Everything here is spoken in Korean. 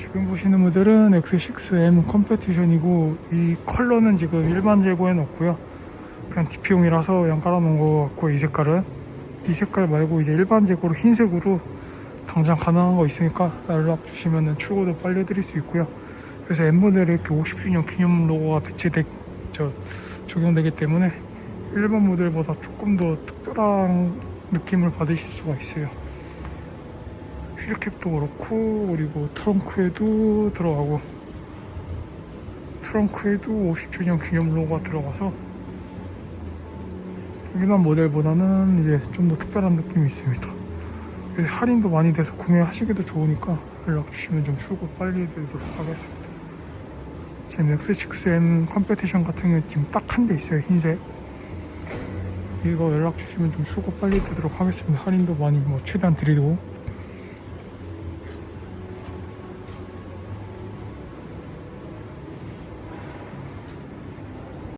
지금 보시는 모델은 X6M 컴페티션이고 이 컬러는 지금 일반 재고에 넣었고요. 그냥 DP용이라서 그냥 깔아놓은 것 같고 이 색깔은. 이 색깔 말고 이제 일반 재고로 흰색으로 당장 가능한 거 있으니까 연락 주시면 출고도 빨리 해드릴 수 있고요. 그래서 M 모델에 이렇게 50주년 기념 로고가 배치돼 저 적용되기 때문에 일반 모델보다 조금 더 특별한 느낌을 받으실 수가 있어요 휠캡도 그렇고 그리고 트렁크에도 들어가고 트렁크에도 50주년 기념 로고가 들어가서 일반 모델보다는 이제 좀 더 특별한 느낌이 있습니다. 그래서 할인도 많이 돼서 구매하시기도 좋으니까 연락 주시면 좀 출고 빨리 해드리도록 하겠습니다. 지금 X6M 컴페티션 같은 경우는 지금 딱 한 대 있어요 흰색. 이거 연락 주시면 좀 출고 빨리 해드리도록 하겠습니다. 할인도 많이 뭐 최대한 드리고